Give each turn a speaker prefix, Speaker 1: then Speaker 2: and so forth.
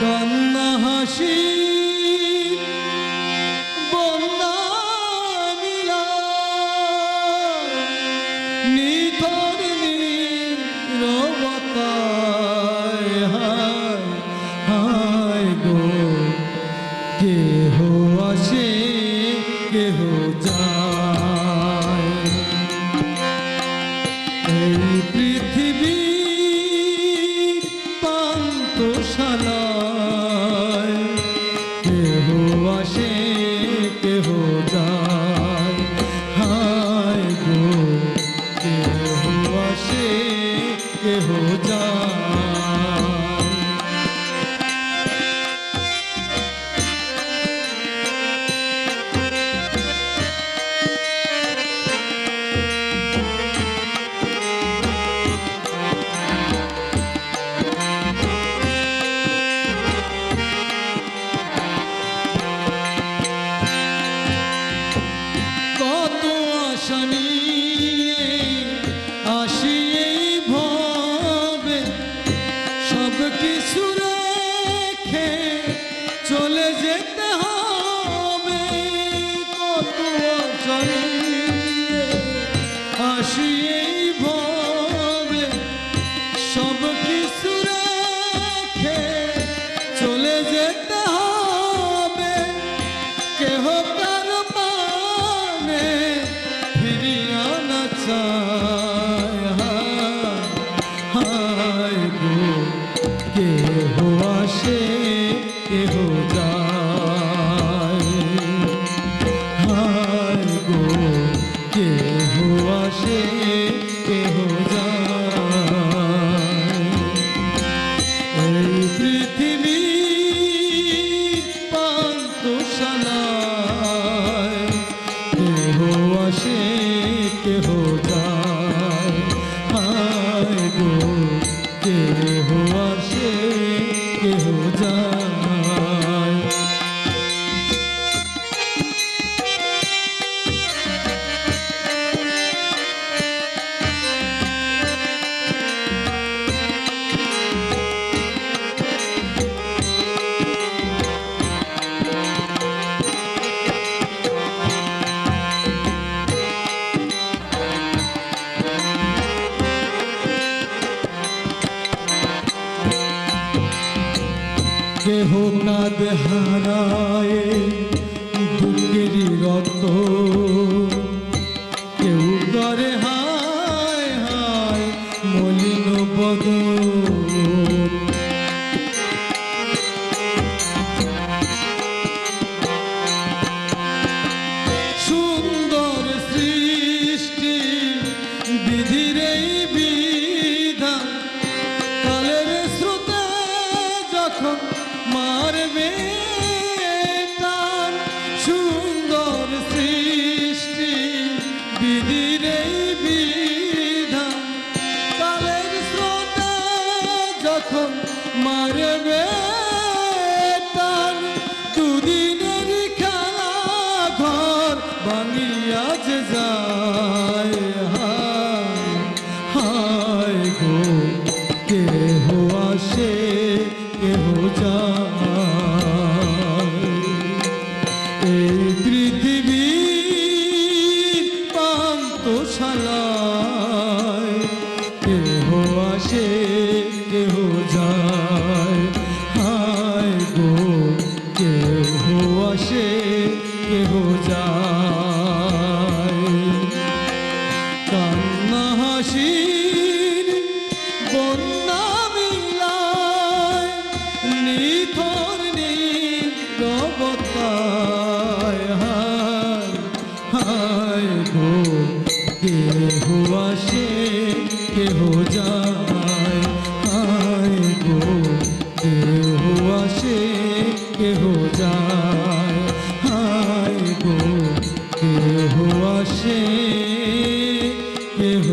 Speaker 1: কন্যা হাসি। রক্তশালা কেহ কাদ হারায় বুকের রত কেউ করে হায় হায় মলিন বদল যায়, হায় হায় গো, কেহ আসে, কেহ যায়। এই পৃথিবী পান্তশালায় কেহ আসে, কেহ যায়। যায় আয় গো কেহ আসে কেহ যায়। আয় গো কেহ আসে কেহ